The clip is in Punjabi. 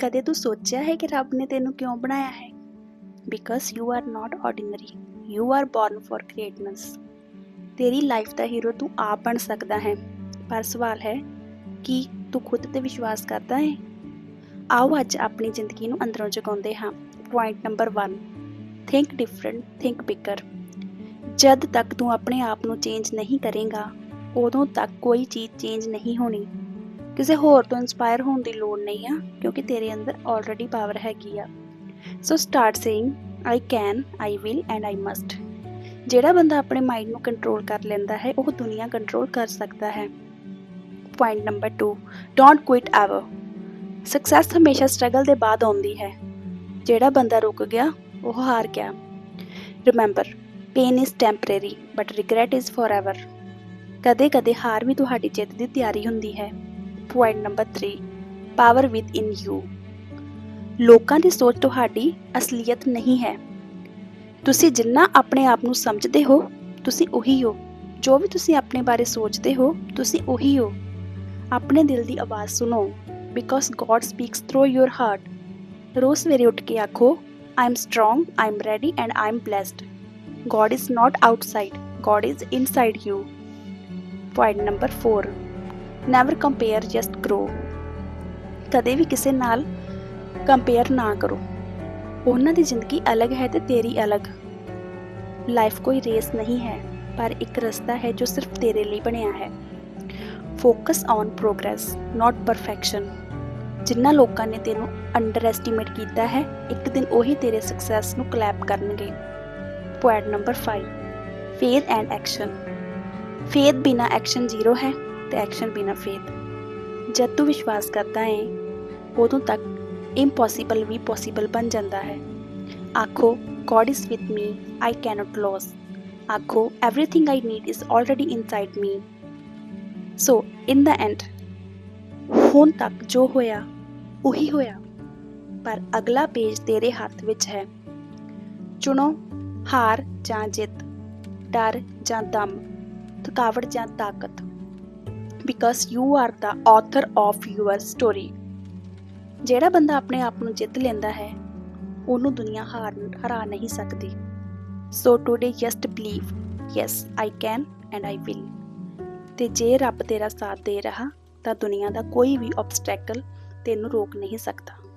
ਕਦੇ ਤੂੰ ਸੋਚਿਆ ਹੈ ਕਿ ਰੱਬ ਨੇ ਤੈਨੂੰ ਕਿਉਂ ਬਣਾਇਆ ਹੈ? Because you are not ordinary you are born for greatness ਤੇਰੀ ਲਾਈਫ ਦਾ ਹੀਰੋ ਤੂੰ ਆਪ ਬਣ ਸਕਦਾ ਹੈ। ਪਰ ਸਵਾਲ ਹੈ, ਕਿ ਤੂੰ ਖੁਦ ਤੇ ਵਿਸ਼ਵਾਸ ਕਰਦਾ ਹੈ? ਆਓ ਅੱਜ ਆਪਣੀ ਜ਼ਿੰਦਗੀ ਨੂੰ ਅੰਦਰੋਂ ਜਗਾਉਂਦੇ ਹਾਂ। Point number 1 think different think bigger ਜਦ ਤੱਕ ਤੂੰ ਆਪਣੇ ਆਪ ਨੂੰ ਚੇਂਜ ਨਹੀਂ ਕਰੇਗਾ, ਉਦੋਂ ਤੱਕ ਕੋਈ ਚੀਜ਼ ਚੇਂਜ ਨਹੀਂ ਹੋਣੀ। ਕਿਸੇ ਹੋਰ ਤੋਂ ਇਨਸਪਾਇਰ ਹੋਣ ਦੀ ਲੋੜ ਨਹੀਂ ਆ, ਕਿਉਂਕਿ ਤੇਰੇ ਅੰਦਰ ਆਲਰੇਡੀ ਪਾਵਰ ਹੈਗੀ ਆ। So start saying I can I will and I must ਜਿਹੜਾ ਬੰਦਾ ਆਪਣੇ ਮਾਈਂਡ ਨੂੰ ਕੰਟਰੋਲ ਕਰ ਲੈਂਦਾ ਹੈ, ਉਹ ਦੁਨੀਆ ਕੰਟਰੋਲ ਕਰ ਸਕਦਾ ਹੈ। Point number 2 don't quit ever success ਹਮੇਸ਼ਾ ਸਟਰਗਲ ਦੇ ਬਾਅਦ ਆਉਂਦੀ ਹੈ। ਜਿਹੜਾ ਬੰਦਾ ਰੁਕ ਗਿਆ, ਉਹ ਹਾਰ ਗਿਆ। Remember pain is temporary but regret is forever ਕਦੇ-ਕਦੇ ਹਾਰ ਵੀ ਤੁਹਾਡੀ ਜਿੱਤ ਦੀ ਤਿਆਰੀ ਹੁੰਦੀ ਹੈ। Point number 3 power within you ਲੋਕਾਂ ਦੀ ਸੋਚ ਤੁਹਾਡੀ ਅਸਲੀਅਤ ਨਹੀਂ ਹੈ। ਤੁਸੀਂ ਜਿੰਨਾ ਆਪਣੇ ਆਪ ਨੂੰ ਸਮਝਦੇ ਹੋ, ਤੁਸੀਂ ਉਹੀ ਹੋ। ਜੋ ਵੀ ਤੁਸੀਂ ਆਪਣੇ ਬਾਰੇ ਸੋਚਦੇ ਹੋ, ਤੁਸੀਂ ਉਹੀ ਹੋ। ਆਪਣੇ ਦਿਲ ਦੀ ਆਵਾਜ਼ ਸੁਣੋ because God speaks through your heart ਰੋਜ਼ ਸਵੇਰੇ ਉੱਠ ਕੇ ਆਖੋ I am strong I am ready and I am blessed God is not outside God is inside you point number 4 never compare just grow ਕਦੇ ਵੀ ਕਿਸੇ ਨਾਲ ਕੰਪੇਅਰ ਨਾ ਕਰੋ। ਉਹਨਾਂ ਦੀ ਜ਼ਿੰਦਗੀ ਅਲੱਗ ਹੈ ਤੇ ਤੇਰੀ ਅਲੱਗ। ਲਾਈਫ ਕੋਈ ਰੇਸ ਨਹੀਂ ਹੈ, ਪਰ ਇੱਕ ਰਸਤਾ ਹੈ ਜੋ ਸਿਰਫ ਤੇਰੇ ਲਈ ਬਣਿਆ ਹੈ। Focus on progress not perfection ਜਿਨ੍ਹਾਂ ਲੋਕਾਂ ਨੇ ਤੈਨੂੰ ਅੰਡਰ ਐਸਟੀਮੇਟ ਕੀਤਾ ਹੈ, ਇੱਕ ਦਿਨ ਉਹੀ ਤੇਰੇ ਸਕਸੈਸ ਨੂੰ ਕਲੈਪ ਕਰਨਗੇ। Point number 5 faith and action faith ਬਿਨਾ ਐਕਸ਼ਨ ਜ਼ੀਰੋ ਹੈ ਤੇ ਐਕਸ਼ਨ ਬਿਨਾ ਫੇਥ ਜਦ ਤੂੰ ਵਿਸ਼ਵਾਸ ਕਰਦਾ ਹੈ ਉਦੋਂ ਤੱਕ ਇੰਪੋਸੀਬਲ ਵੀ ਪੋਸੀਬਲ ਬਣ ਜਾਂਦਾ ਹੈ। ਆਖੋ God is with me I can't lose ਆਖੋ everything I need is already inside me so in the end ਹੁਣ ਤੱਕ ਜੋ ਹੋਇਆ, ਉਹੀ ਹੋਇਆ। ਪਰ ਅਗਲਾ ਪੇਜ ਤੇਰੇ ਹੱਥ ਵਿੱਚ ਹੈ। ਚੁਣੋ, ਹਾਰ ਜਾਂ ਜਿੱਤ, ਡਰ ਜਾਂ ਦਮ, ਥਕਾਵਟ ਜਾਂ ਤਾਕਤ। Because you are the author of your story ਜਿਹੜਾ ਬੰਦਾ ਆਪਣੇ ਆਪ ਨੂੰ ਜਿੱਤ ਲੈਂਦਾ ਹੈ, ਉਹਨੂੰ ਦੁਨੀਆ ਹਾਰ, ਹਰਾ ਨਹੀਂ ਸਕਦੀ। So today just believe yes I can and I will ਤੇ ਜੇ ਰੱਬ ਤੇਰਾ ਸਾਥ ਦੇ ਰਹਾ, ਤਾਂ ਦੁਨੀਆ ਦਾ ਕੋਈ ਵੀ ਆਬਸਟੈਕਲ ਤੈਨੂੰ ਰੋਕ ਨਹੀਂ ਸਕਦਾ।